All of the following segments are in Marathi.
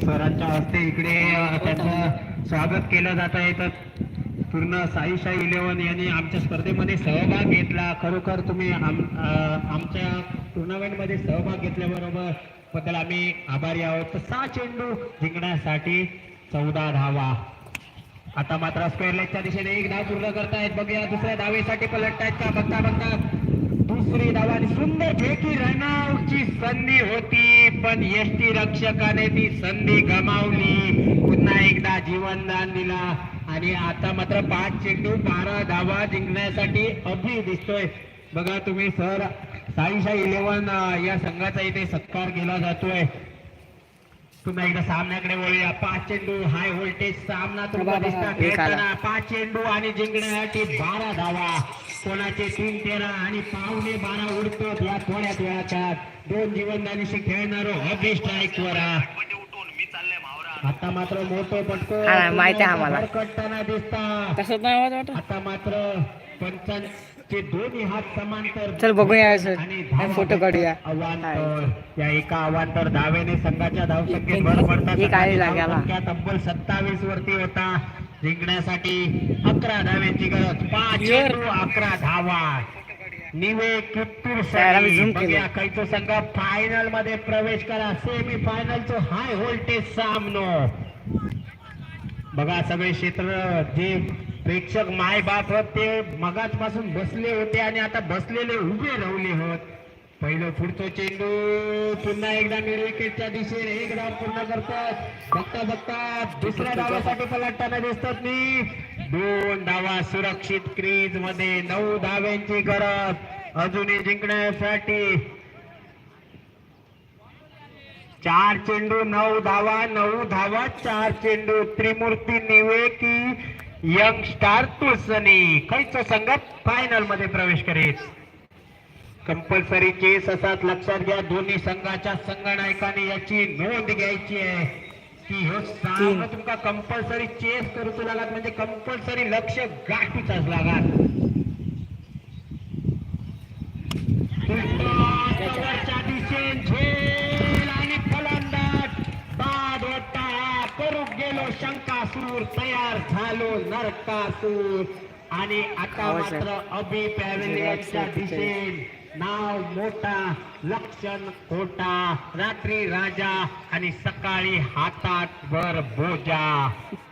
सरांच्या हस्ते इकडे त्यांचं स्वागत केलं जात आहे तर पूर्ण साईशा इलेव्हन यांनी आमच्या स्पर्धेमध्ये सहभाग घेतला. खरोखर तुम्ही आम आमच्या टुर्नामेंटमध्ये सहभाग घेतल्याबरोबरबद्दल आम्ही आभारी आहोत. तर सहा चेंडू जिंकण्यासाठी चौदा धावा. आता मात्र स्क्वेअर लेगच्या दिशेने एक धाव पूर्ण करतायत. बघूया दुसऱ्या धावेसाठी पलटतायत का? बघता बघता. दुसरी धाव आणि सुंदर फेकी रनआउटची संधी होती पण यष्टी रक्षकाने ती संधी गमावली. पुन्हा एकदा जीवनदान दिला. आणि आता मात्र पाच चेंडू बारा धावा जिंकण्यासाठी अभि दिसतोय. बघा तुम्ही सर साईशा इलेव्हन या संघाचा इथे सत्कार केला जातोय. पुन्हा एकदा सामन्याकडे वळूया. पाच चेंडू हाय व्होल्टेज सामना तुम्हाला दिसता. खेळताना पाच चेंडू आणि जिंकण्यासाठी बारा धावा. कोणाचे तीन तेरा आणि पावणे बारा उडतो या थोड्याच वेळाच्या दोन जीवनदानीशी खेळणारो अभि स्ट्राईक वर. आता मात्र मोठं पटको माहिती आम्हाला. दिसता. आता मात्र समांतर चल बघूया सर फोटो काढूया. या एका अवांतर धावेने संघाच्या धावसंख्येत भर पडतात. तब्बल सत्तावीस वरती होता. जिंकण्यासाठी अकरा धाव्यांची गरज. पाच अकरा धावा. निवे कित्तूर खैचो संघ फायनलमध्ये प्रवेश करा. सेमी फायनलचं हाय व्होल्टेज सामनो. बघा सगळे क्षेत्र जे प्रेक्षक माय बाप होत ते मगाचपासून बसले होते आणि आता बसलेले उभे राहले होत. पहिलं पुढचं चेंडू पुन्हा एकदा मिड दिशेने एक धाव पूर्ण करतात. बघता बघता दुसऱ्या धावासाठी पलटताना दिसतात मी दोन धावा सुरक्षित क्रीजमध्ये नऊ धाव्यांची गरज. अजूनही जिंकण्यासाठी चार चेंडू नऊ धावा नऊ धावा चार चेंडू. त्रिमूर्ती निवे की यंग स्टार तुळसनी खैच संघात फायनलमध्ये प्रवेश करेल कंपल्सरी चेस असाच लक्षात घ्या दोन्ही संघाच्या संघनायकाने याची नोंद घ्यायची आहे. की ह्यो सामना तुमका कंपल्सरी चेस करूच लागत म्हणजे कंपल्सरी लक्ष गाठूच लागत. झालो नरकासूर आणि आता. मात्र अभि पॅव्हिलियनच्या दिशेन नाव मोठा लक्षण खोटा. रात्री राजा आणि सकाळी हातात वर बोजा.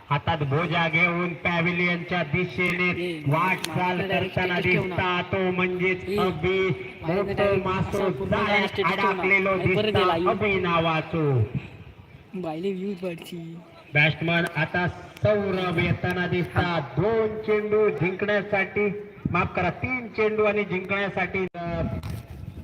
हातात बोजा घेऊन पॅव्हिलियनच्या दिशेने वाटचाल करताना दिसता. तो म्हणजेच अभि. मोठं मासो अडकलेलो दिसता अभि नावाचो. बायले बॅट्समन आता सौरभ येताना दिसतात दोन चेंडू जिंकण्यासाठी माफ करा तीन चेंडू आणि जिंकण्यासाठी.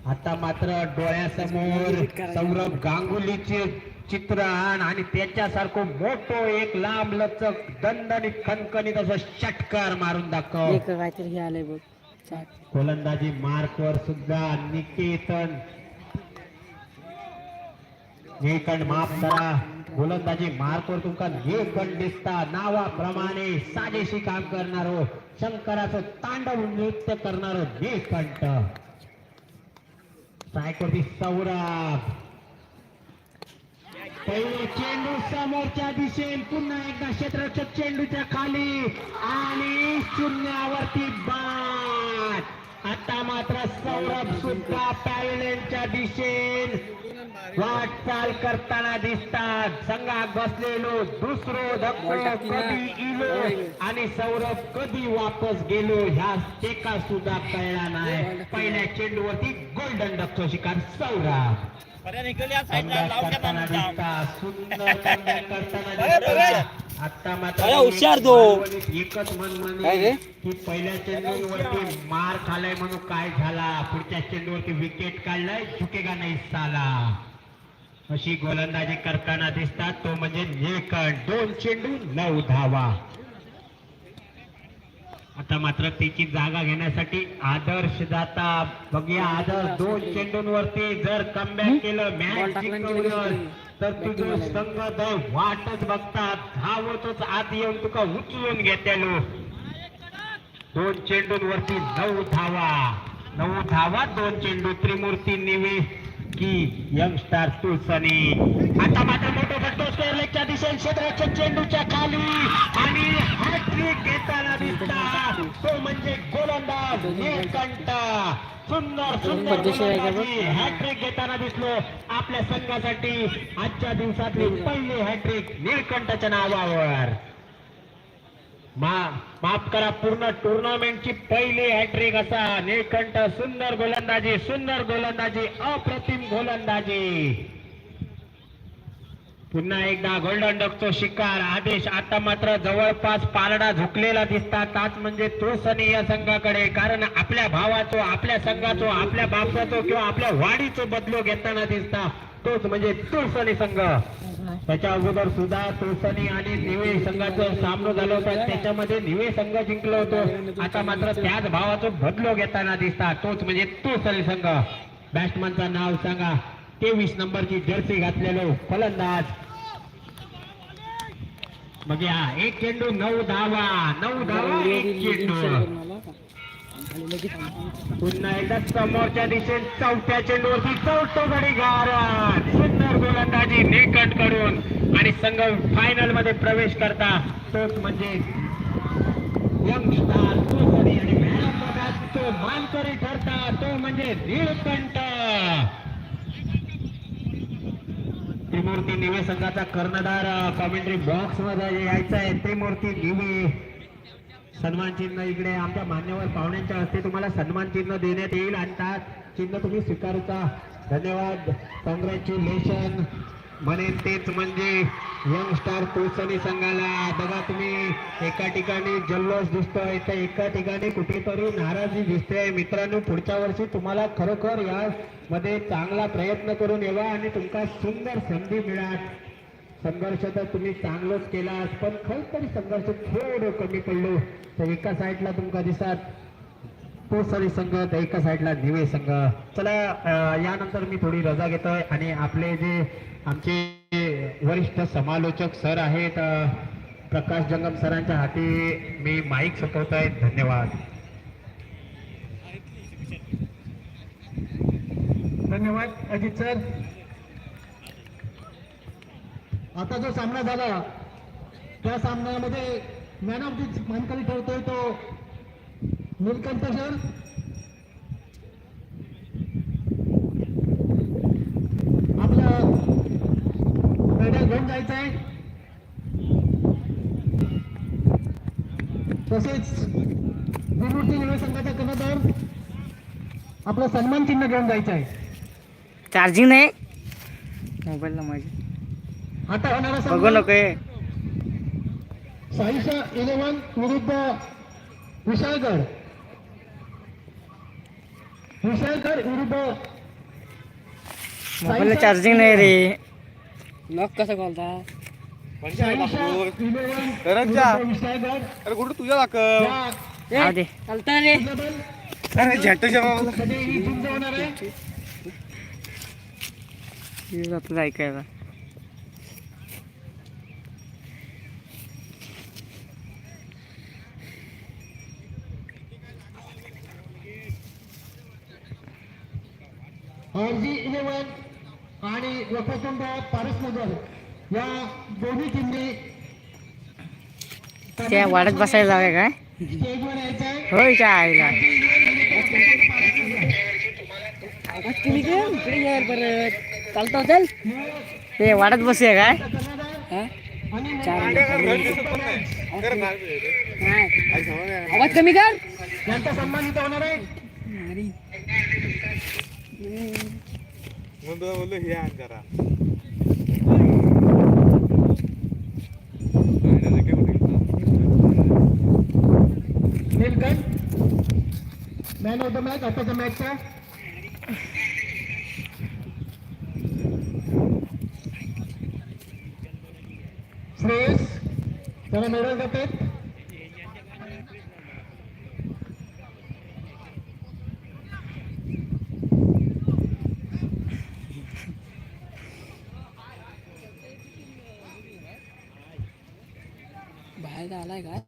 आता मात्र डोळ्यासमोर सौरभ गांगुलीचे चित्र आण आणि त्याच्यासारखं मोठं एक लांब लचक दणदणीत खणखणीत असं षटकार मारून दाखव. एक काहीतरी आलंय बघ. चाट. गोलंदाजी मार्कवर सुद्धा निकेतन. निळकंठ माफ करा. गोलंदाजी मार्कवर तुमका निळकंठ दिसता. नावाप्रमाणे साजेशी काम करणारो शंकराचं तांडव नृत्य करणारो निळकंठ सायकोटी सौरभ. पहिले चेंडू समोरच्या दिशेन पुन्हा एकदा क्षेत्ररक्षक चेंडूच्या खाली आणि शून्यावरती बाद आता मात्र सौरभ सुद्धा पॅव्हिलियनच्या दिशेन. वाटचाल करताना दिसतात. संघात बसलेलो दुसरो धक्को कधी इलो आणि सौरभ कधी वापस गेलो ह्या एका सुद्धा कळला नाही. पहिल्या चेंडूवरती गोल्डन डकचा शिकार सौरभ. अरे हुशार तो. एकच मन म्हणे? की पहिल्या चेंडूवरती मार खालाय म्हणून काय झाला? पुढच्या चेंडूवरती विकेट काढलाय चुकेगा नाही साला. अशी गोलंदाजी करताना दिसतात तो म्हणजे निळकंठ. दोन चेंडू नऊ धावा. आता मात्र त्याची जागा घेण्यासाठी आदर्श जाता बघूया आदर्श दोन चेंडूंवरती जर कमबॅक केलं मॅच जिंकवलं. तर तुझं संघ दळ वाटच बघतात. धावतच आत येऊन तुका उचलून घेतेलो दोन चेंडूंवरती नऊ धावा. नऊ धावा दोन चेंडू त्रिमूर्ती निवे की यंग स्टार तुळसनी आता मात्र लेगच्या दिशेने क्षेत्राच्या चेंडूच्या खाली. आणि हॅट्रिक घेताना दिसता. तो म्हणजे गोलंदाज नीलकंठ सुंदर सुंदर? गोलंदाजी. हॅट्रिक घेताना दिसलो आपल्या संघासाठी. आजच्या दिवसातली पहिली हॅट्रिक नीलकंठच्या नावावर. मा- माफ करा पूर्ण टुर्नामेंटची पहिली हॅट्रिक असा नीलकंठ सुंदर गोलंदाजी सुंदर गोलंदाजी अप्रतिम गोलंदाजी. पुन्हा एकदा गोल्डन डकचा शिकार आदेश आता मात्र जवळपास पालडा झुकलेला दिसतात ताच म्हणजे तो सनी या संघाकडे कारण आपल्या भावाचो आपल्या संघाचो आपल्या बापाचो किंवा आपल्या वाडीचो बदलो घेताना दिसता. तोच म्हणजे तुळसनी संघ. त्याच्या अगोदर सुद्धा तुळसणी आणि निवे संघाचं सामनो झालं होतं. त्याच्यामध्ये निवे संघ जिंकलो होतो. आता मात्र त्याच भावाचा बदलो घेताना दिसता. तोच म्हणजे तुळसणी संघ. बॅट्समनचं नाव सांगा. तेवीस नंबरची जर्सी घातलेलो फलंदाज. मग या एक चेंडू नऊ धावा नऊ धावा एक चेंडू. पुन्हा एकदा समोरच्या दिशेने चौथ्या चेंडूवरती चौथं घडीगार सुंदर गोलंदाजी निकटकडून आणि संघ फायनलमध्ये प्रवेश करता. तोच म्हणजे यंग स्टार तो आणि match तो मानकरी ठरता तो म्हणजे नीलकंठ त्रिमूर्ती निवे संघाचा कर्णधार कॉमेंट्री बॉक्समध्ये यायचा आहे त्रिमूर्ती निवे. सन्मान चिन्ह इकडे आमच्या मान्यवर पाहुण्यांच्या हस्ते तुम्हाला सन्मान चिन्ह देण्यात येईल आणि त्या चिन्ह तुम्ही स्वीकारूचा. धन्यवाद. कॉंग्रॅच्युलेशन म्हणेन तेच म्हणजे यंग स्टार तुळसणी संघाला. बघा तुम्ही एका ठिकाणी जल्लोष दिसतोय तर एका ठिकाणी कुठेतरी नाराजी दिसते मित्रांनो पुढच्या वर्षी तुम्हाला खरोखर या मध्ये चांगला प्रयत्न करून येवा आणि तुमका सुंदर संधी मिळात संघर्ष तर तुम्ही चांगलंच केला पण खरंतरी संघर्ष थोडं कमी पडलो. तर एका साईडला तुमका दिसात तो सरी संघ तर एका साईडला निवे संघ. चला यानंतर मी थोडी रजा घेतोय आणि आपले जे आमचे वरिष्ठ समालोचक सर आहेत प्रकाश जंगम सरांच्या हाती मी माईक सोपवतोय. धन्यवाद. धन्यवाद अजित सर. आता जो सामना झाला त्या सामन्यामध्ये मॅन ऑफ दी मानकरी ठरतोय तो नीलकंठ सर. आपलं घेऊन जायचं आहे तसेच गुरुमूर्ती निवड संघाचा कर्णधार आपलं सन्मान चिन्ह घेऊन जायचं आहे चार्जिंग नाही. मोबाईलला माझ्या आता होणारा बघू सामना नको हे. साईशा इलेव्हन विरुद्ध विशाळगड विरुद्ध मोबाईलला चार्जिंग नाही रे. लॉक कसं खोलता? करत जा. अरे कुठं तुझ्या दाखव? दे. चालता रे. अरे झटच्या बाबाला ही ऐकायला. आरजी इलेव्हन आणि वक्रतुंड पारसनगर या दोन्ही टीमने त्या वाढत बसायला जाऊया काय? त्या आईला. चालतो चल ते वाढत बसूया काय. आवाज कमी कर. यांचा सन्मान इथं होणार आहे. म्हणून तुला बोललो हे मॅन ऑफ द मॅच आताच्या मॅचचा श्रेयस त्याला मेडल देतात बाहेर आलाय का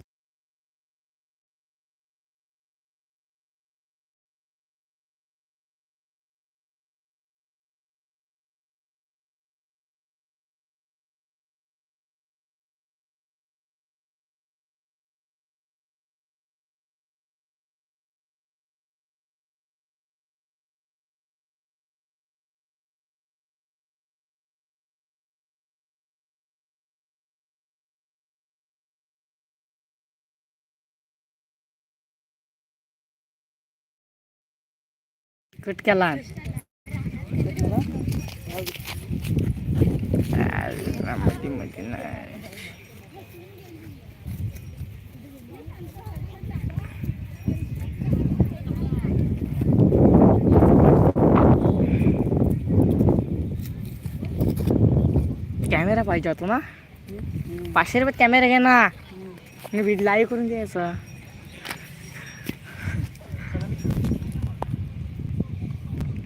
कुटक्याला कॅमेरा पाहिजे होता ना? पाचशे रुपयात कॅमेरा घे ना. मी लाईव्ह करून द्यायचं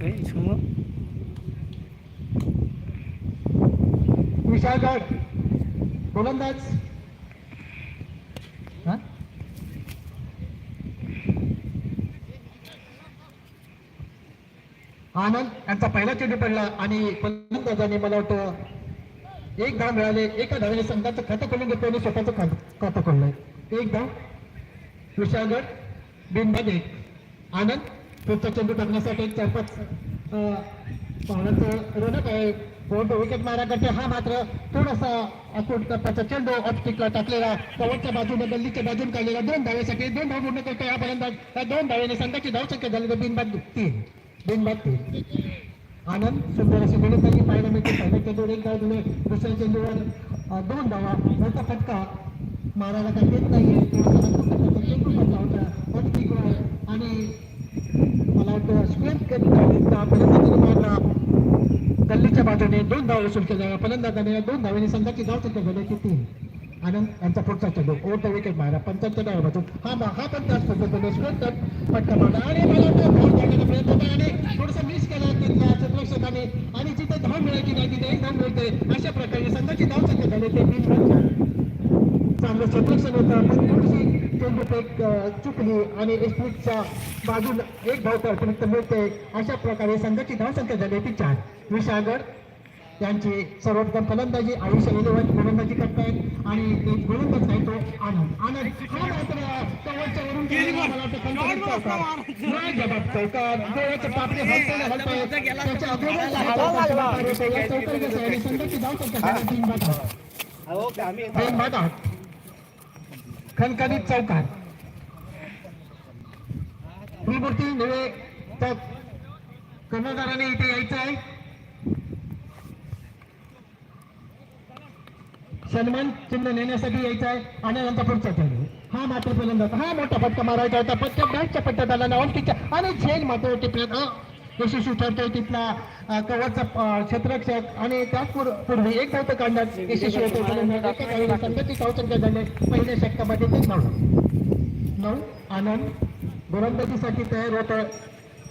ए, सुमो. विशाळगड गोलंदाज? आनंद यांचा पहिला चेंडू पडला आणि फलंदाजाने मला वाटतं एक धाव मिळाले. एका धावेने संघाचं खातं खोलून घेतो आणि स्वतःचं खातं खातं खोललंय. एक धाव. विशाळगड बिनमध्ये आनंद पुढचा चेंडू टाकण्यासाठी चार पाच पावलाचं रनअप आहे. फोर्ट विकेट माराकडे हा मात्र थोडासा अकोट करताचा चेंडू ऑप्टिकला टाकलेला. कवरच्या बाजूने गल्लीच्या बाजून काढलेला दोन धावेसाठी दोन धाव पूर्ण करतो हा फलंदाज या दोन धावेने संघाची धावसंख्या झाली तर बिनबाद तीन. बिनबाद तीन. आनंद सुंदर अशी गोलंदाजी पाहायला मिळते. पहिल्या चेंडूवर एक धाव दिले दुसऱ्या चेंडूवर दोन धावा. मोठा फटका मारायला काही येत नाहीये. चेंडू पडला होता ऑप्टिकवर आणि मला वाटतं स्क्वेअर कधी मारला गल्लीच्या बाजूने दोन धाव वसूल केल्या फलंदाजाने या दोन धावेने संघाची धाव संख्या झाली की तीन आनंद यांचा पुढचा चेंडू ओव्हर द विकेट मारा. पंचांच्या डाव्या बाजू हा मा- हा पण त्याच पद्धतीने स्क्वेअर पट्टा मारला आणि मला वाटतं धाव काढण्याचा प्रयत्न होता आणि थोडंसं मिस केला तिथल्या क्षेत्ररक्षकाने आणि जिथे धाव मिळायची नाही तिथे एक धाव मिळते. अशा प्रकारे संघाची धाव संख्या झाली ते तीन चांगलं क्षेत्ररक्षण होतं. पण थोडीशी चेंडू फेक चुकली आणि एसपीच्या बाजूला एक धाव अतिरिक्त मिळते अशा प्रकारे संघाची धावसंख्या झाली ती चार विशागड यांची सर्वोत्तम फलंदाजी आयुष्य इलेव्हन गोलंदाजी करतायत आणि एक गोलंदाज नाही तो आनंद आनंद हा मात्र वरून चौकार. जबाब पापडे हलताना हलतायत. त्याच्या हा होतो. संघाची धावसंख्या झाली तीन बाद. तीन बाद. खणखणीत चौकार त्रिमूर्ती नवे चौक कर्णधाराने इथे यायचं आहे. सन्मान चिन्ह नेण्यासाठी यायचं आहे. आणि नंतर पुढचा चेंडू हा मात्र फलंदाज हा मोठा फटका मारायचा होता. पट्ट्या बॅटच्या पट्ट्यात आला. ना ऑलकीच्या आणि झेल मात्र टिपण्यात यशस्वी ठरतोय तिथला कवरचा क्षेत्ररक्षक. आणि त्याच पूर- पूर्वी एक धावतं काढण्यात यशस्वी होतो. धावसंख्या झाली. पहिल्या षटकामध्ये ते नऊ. नऊ आनंद गोलंदाजीसाठी तयार होतं.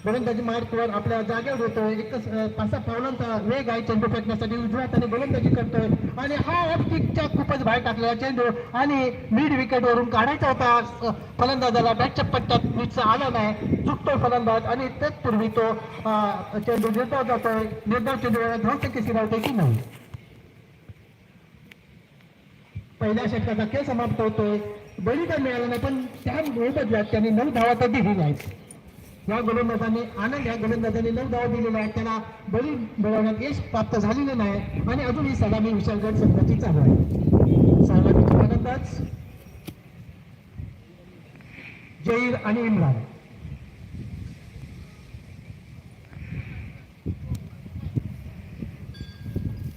गोलंदाजी मार्कवर आपल्या जागेवर होतोय एक अं, पाच सहा पावलांचा वेग आहे चेंडू फेकण्यासाठी उजव्या त्याने गोलंदाजी करतोय. आणि हा ऑफ किकच्या खूपच बाहेर टाकलेला चेंडू. आणि मिड विकेटवरून काढायचा होता. फलंदाजाला बॅटच्या पट्ट्यात नीटचा आला नाही. चुकतोय फलंदाज आणि तत्पूर्वी तो चेंडू निर्धाव जातोय. निर्धाव चेंडूवर धावसंख्या शिरावते की नाही? पहिल्या षटकाचा खेळ समाप्त होतोय. बळीदार मिळाला नाही पण त्या मोबदल्यात त्यांनी नऊ धावा तर दिली आहेत या गोलंदाजाने आनंद या गोलंदाजाने नऊ धावा दिलेल्या आहेत त्याला बळी मिळवण्यात यश प्राप्त झालेलं नाही. आणि अजूनही सलामी विशालगड संघाची चालू आहे. सलामीचे गोलंदाज जहीर आणि इम्रान.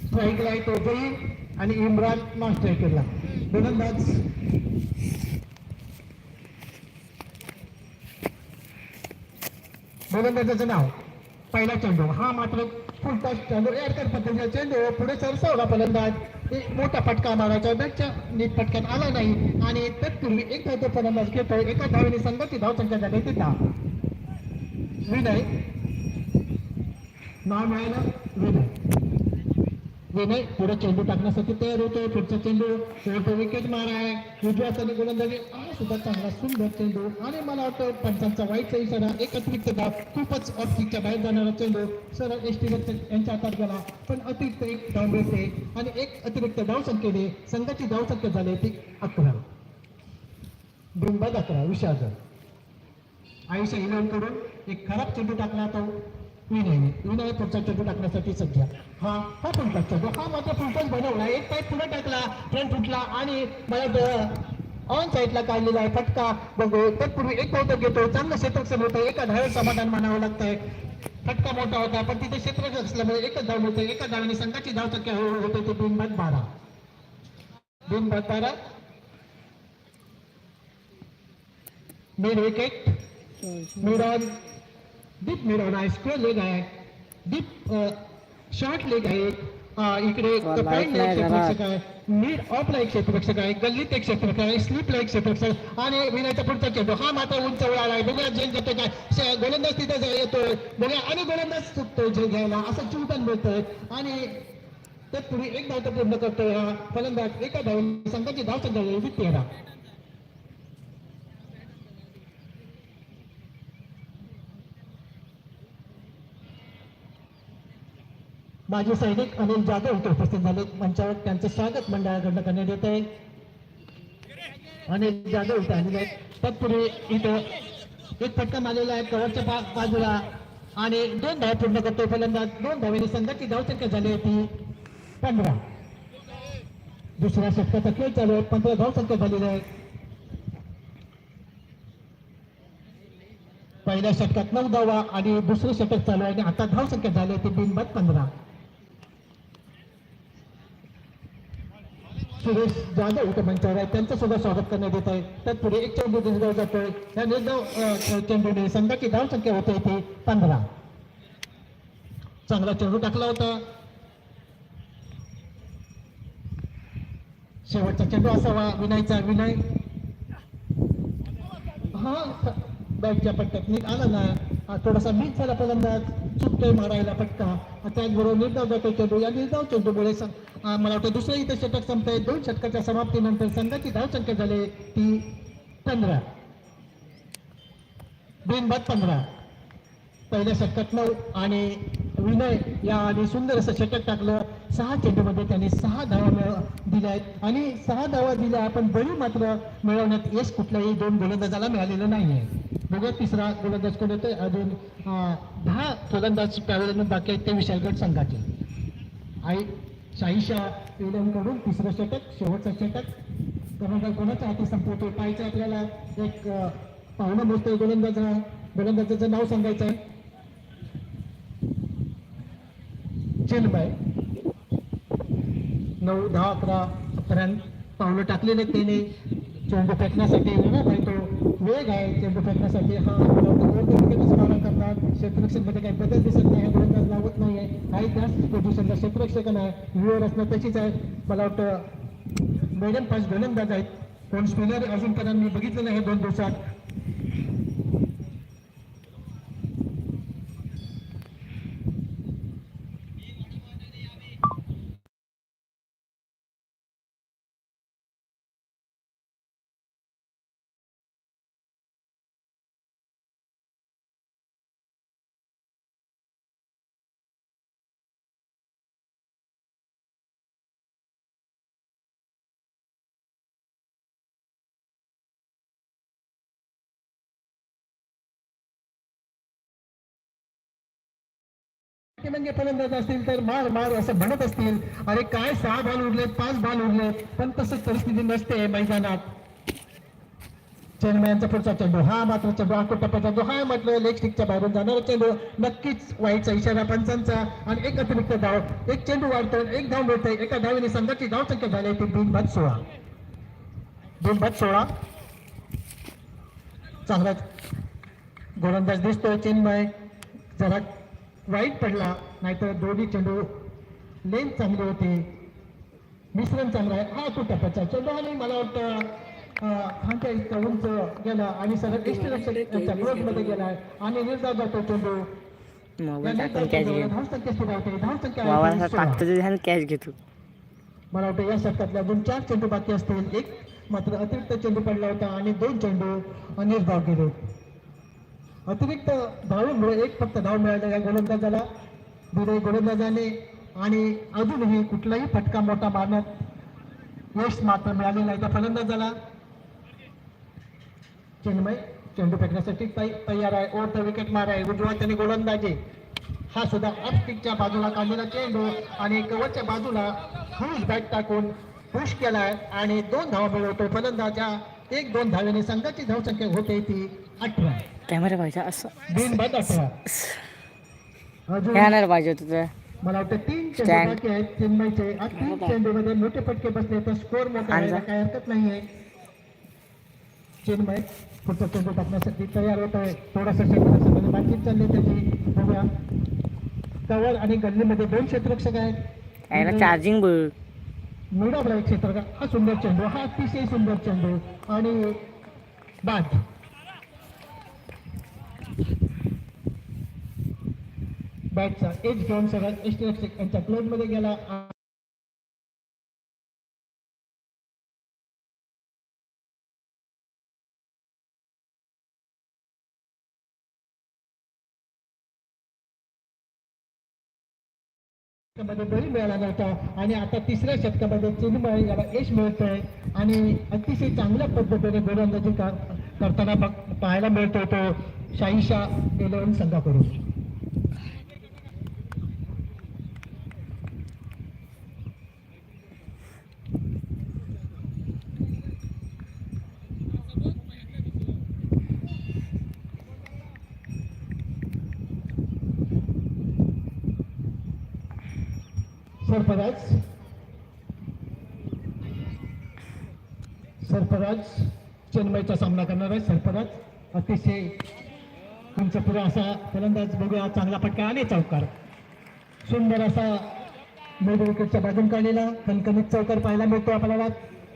स्ट्राईकला आहे तो जहीर आणि इम्रान नॉन स्ट्रायकरला गोलंदाज गोलंदाजाचं नाव. पहिला चेंडू. हा मात्र फुलटा चेंडू. एअरकर पद्धतीचा चेंडू. पुढे सरसावला फलंदाज. एक मोठा फटका मारायचा. बॅटच्या नीट फटक्यात आला नाही. आणि तत्पूर्वी एक तो फलंदाज घेतोय एका धावेने संघाची धावसंख्या झाली ती दहा विनय. नाव मिळालं. विनय. विनय पुढे चेंडू टाकण्यासाठी तयार होतो पुढचा चेंडू. शेवटचा विकेट माराय. उजव्या हाताने गोलंदाजी. सुद्धा चांगला सुंदर चेंडू आणि मला वाटतं पंचांचा वाईटचा इशारा एकत्रित दाब खूपच ऑफिसच्या बाहेर जाणारा चेंडू. सरळ एस टी यांच्या हातात गेला पण अतिरिक्त एक धाव मिळते आणि एक अतिरिक्त धाव संख्येने संघाची धाव संख्या झाली ती अकरा. बिंबाद अकरा विषाद आयुष्य इलेवन करून एक खराब चेंडू टाकला तो विनय. विनय पुढचा चेंडू टाकण्यासाठी सध्या. हा हा पुढचा चेंडू. हा मात्र फुलटॉस बनवला. एक पाय पुढे टाकला फ्रंट फुटला आणि मला ऑन साईडला काढलेला फटका बघू तत्पूर्वी एक पावतं घेतो चांगलं क्षेत्ररक्षण होतं एका धावेवर समाधान मानावं लागतंय फटका मोठा होता पण तिथे क्षेत्र एकच धाव मिळते एका धावेने संघाची धाव संख्या हो- होते ते बिनबाद बारा। बिनबाद बारा। Mid wicket mid on deep mid on आहे स्क्वेअर लेग आहे डीप शॉर्ट लेग आहे इकडे नाही घरात. क्षेत्ररक्षक आहे. मिड ऑफला एक क्षेत्ररक्षक आहे. गल्लीत एक क्षेत्ररक्षक आहे. स्लीपला एक क्षेत्ररक्षक. आणि विनायचा पुढचा चेंडू हा मात्र उंच उडाला आहे. बघूया झेल घेतो काय. गोलंदाज तिथे येतोय. बघूया. आणि गोलंदाज चुकतोय झेल घ्यायला. असं चिंतन मिळतोय. आणि तत्पूर्वी एक धाव तर पूर्ण करतोय हा फलंदाज. एका धाव संघाची धाव संख्या तेरा माजी सैनिक अनिल जाधव इथे उपस्थित झाले. मंचावर त्यांचं स्वागत मंडळाकडनं करण्यात येत आहे. अनिल जाधव इथे आलेले आहेत. तत्पूर्वी इथं एक फटका मारलेला आहे. कवरच्या बा- बाजूला आणि दोन धाव पूर्ण करतो फलंदाज. दोन धावेने संघाची धावसंख्या झाली होती पंधरा. दुसऱ्या षटकाचा खेळ चालू आहे. पंधरा धावसंख्या झालेली आहे पहिल्या षटकात नऊ धावा आणि दुसरं षटक चालू आहे आणि आता धावसंख्या झाली होती बिनबाद पंधरा. सुरेश जाधव उपमंचावर मंचावर आहे त्यांचं सुद्धा स्वागत करण्यात येत आहे. तत्पुढे एक चेंडू दिसगाव जातोय. या निर्धाव चेंडूने संघाची धाव संख्या होते इथे. पंधरा चांगला चेंडू टाकला होता. शेवटचा चेंडू असावा. विनयचा विनय. हा बॅटच्या पट्ट्यात नीट आला ना. थोडासा मीठ झाला फलंदाज चुकतोय मारायला पटका त्याचबरोबर निर्धाव जातो चेंडू. या निर्धाव चेंडू मुळे मला वाटतं दुसरं इथं षटक संपतंय. दोन षटकाच्या समाप्तीनंतर संघाची धावसंख्या झाली ती पंधरा. बिनबाद पंधरा. पहिल्या षटकात नऊ आणि विनय या आणि सुंदर असं षटक टाकलं. सहा चेंडूमध्ये त्यांनी सहा धावा मिळ- दिल्या आहेत. आणि सहा धावा दिल्या पण बळी मात्र मिळवण्यात यश कुठल्याही दोन गोलंदाजाला मिळालेलं नाही आहे बघूया तिसरा गोलंदाज कोण येतोय अजून दहा गोलंदाज त्यावेळेला बाकी आहेत ते विशालगड संघाचे. आई शाहीशा कडून तिसरं षटक शेवटचं षटक. क्रमांक कोणाच्या हाती संपवतो पाहिजे आपल्याला. एक पाहुणं मोजतोय गोलंदाज गोलंदाजाचं नाव सांगायचं आहे. चिन्मय नऊ दहा अकरा पर्यंत पावलं टाकलेले त्याने. चेंडू फेकण्यासाठी विवेक आहे तो वेग आहे चेंडू फेकण्यासाठी. हा स्मरण करतात. क्षेत्ररक्षणमध्ये काही बदल दिसत नाही गोलंदाज लावत नाही आहे. काही त्याच पोझिशनला क्षेत्ररक्षक आहे. व्ह्युअर असणं तशीच आहे. मला वाटतं मिडियम पाच गोलंदाज आहेत. कोण स्पिनर अजूनपर्यंत मी बघितलं नाही दोन दिवसात. म्हणजे फलंदाज असतील तर मार मार असं म्हणत असतील. अरे काय सहा बॉल उरले पाच बॉल उरले पण तसंच परिस्थिती नसते मैदानात. चेन्मयांचा पुढचा चेंडू हा मात्र चेंडू आखो टप्प्याचा जो हा म्हटलं लेग स्टिकच्या बाहेरून जाणारा चेंडू. नक्कीच व्हायचा इशारा पंचांचा. आणि एक अतिरिक्त धाव. एक चेंडू वाढतो एक धाव मिळते एका धावेने संघाची धावसंख्या झाली ती दोन भात सोळा. दोन भात सोळा. चांगला गोलंदाज दिसतोय चेन्मय. जरा वाईट पडला नाहीतर दोन्ही चेंडू लेन चांगले होते. मिश्रण चांगलं आहे. हा टप्प्याचा चेंडू आणि मला वाटतं इतकं उंच गेला आणि सरळ एक्स्ट्रा मध्ये गेलाय आणि निर्धाव जातो चेंडू. कॅच घेतो. मला वाटतं या षटकातले अजून चार चेंडू बाकी असतील. एक मात्र अतिरिक्त चेंडू पडला होता आणि दोन चेंडू अनिर्धाव गेले. अतिरिक्त धावेमुळे एक फक्त धाव मिळाला या गोलंदाजाला दिले गोलंदाजाने आणि अजूनही कुठलाही फटका मोठा मारण्यात यश मात्र मिळाले नाही. त्या फलंदाजाला चिन्मय चेंडू फेकण्यासाठी तयार आहे. ओढ विकेट मार आहे. उजवा त्याने गोलंदाजी. हा सुद्धा ऑफस्टिकच्या बाजूला काढलेला चेंडू आणि कवरच्या बाजूला हुश बॅट टाकून पुश केलाय आणि दोन धावा मिळवतो फलंदाजा एक दोन धावेने संघाची धावसंख्या होते ती अठरा. कॅमेरा पाहिजे असं. बिन बाद अठरा. पाहिजे होतं तर मला वाटतं तीन चेंडू आहेत चेन्नईचे. तीन चेंडूमध्ये मोठे पटके बसले तर स्कोर मोठा. आहे काही हरकत नाही आहे चेन्नई पुढचा चेंडू टाकण्यासाठी तयार होत आहे. थोडासा क्षेत्ररक्षकाने बातचीत चालली त्याची बघूया. कवर आणि गल्लीमध्ये दोन क्षेत्ररक्षक आहेत. चार्जिंग बघ. मिळवला क्षेत्र का हा सुंदर चेंडू हा अतिशय सुंदर चेंडू. आणि बाद. बॅटचा एज घेऊन सगळ्यात यष्टीरक्षक यांच्या क्लोजमध्ये गेला. मध्ये बळी मिळाला नव्हता. आणि आता तिसऱ्या शतकामध्ये चिन्मय याला यश मिळतंय. आणि अतिशय चांगल्या पद्धतीने गोलंदाजी करताना बघ- पाहायला मिळतो तो शाहीशा इलेव्हन संघाकडून. सरफराज। सरफराज चेन्नईचा सामना करणार आहे. सरफराज अतिशय पुरा असा फलंदाज बघूया. चांगला फटका आणि चौकार. सुंदर असा मिड विकेटच्या बाजून काढलेला. कणकणीत चौकार पाहायला मिळतो आपल्याला.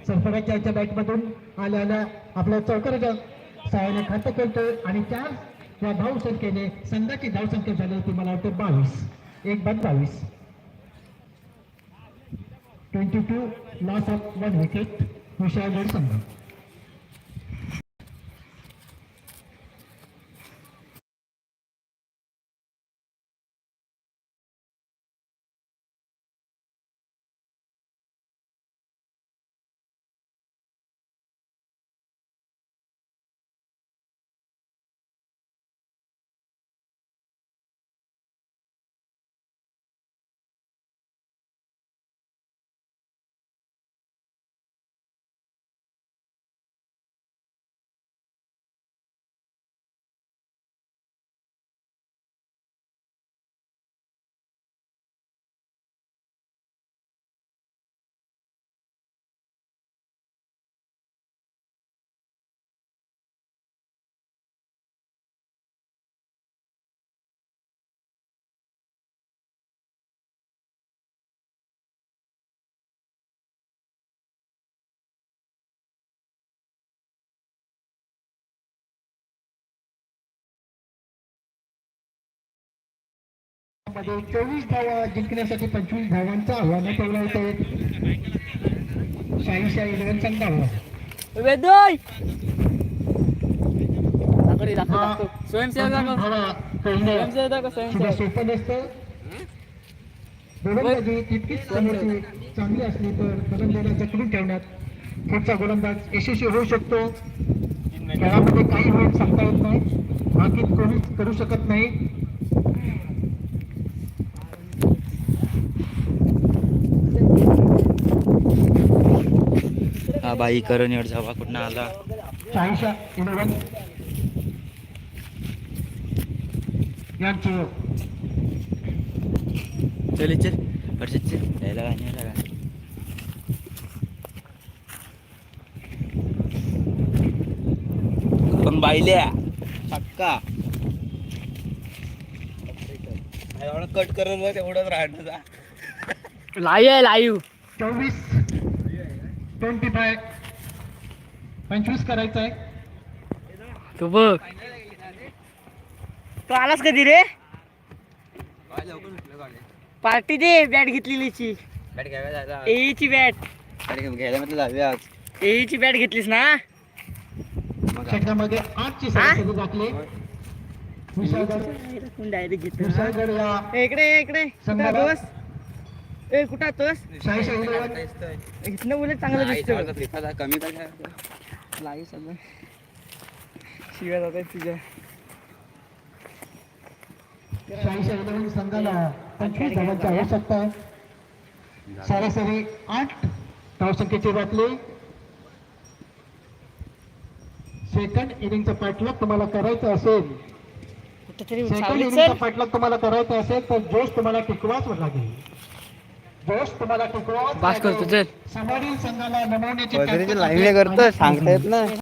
सरफराजच्या याच्या बॅटमधून आल्या आल्या आपल्या चौकाराच्या सहाय्याने खातं करतोय आणि चार या धावसंख्येने संघाची धावसंख्या झाली होती मला वाटतं बावीस. एक बाद बावीस. 22 loss of one wicket Vishalgad संघ मध्ये चोवीस धावा जिंकण्यासाठी पंचवीस धावांचं आव्हान ठेवलं होतं शाहीशा इलेव्हन संघावर वेदोय. सोपं नसतं. गोलंदाजी तितकीच समोरची चांगली असली तर गोलंदाजाला जखडून ठेवण्यात पुढचा गोलंदाज यशस्वी होऊ शकतो. खेळामध्ये काही होईल सांगता येत नाही. बाकी कोणीच करू शकत नाही. बाई करण एवढ जावा कुठं आला? चल चल हर्षद चल यायला काय नाही यायला काय. पण बाईल्या पक्का एवढं कट करून बघ एवढंच राहणार लाईव्ह आहे लाईव्ह चोवीस. ट्वेंटी फाय पंचवीस करायचं आहे तू बघ. तू आलास कधी रे? पार्टी दे बॅट घेतलेलीची बॅट घ्यायला जायला एईची बॅट. घ्यायला म्हटलं जाऊया आज. एईची बॅट घेतलीस ना? मग क्षेत्रामध्ये आठची सरासरी टाकली विशाळगड. डायरेक्ट घेतली. इकडे इकडे. ए कुठं आतोस? इथनं बोलत चांगलं दिसतं. कमी काय लागे सगळं शिव्या जात आहेत तुझ्या. संघाला पंचवीस धावांची आवश्यकता सरासरी आठ धावसंख्येचे बातले सेकंड इनिंगचा पाठलाग तुम्हाला करायचा असेल. सेकंड इनिंगचा पाठलाग तुम्हाला करायचा असेल तर जोश तुम्हाला टिकवाच लागेल. पास करतो चल. समोरील संघाला नमवण्याची करतो सांगता ना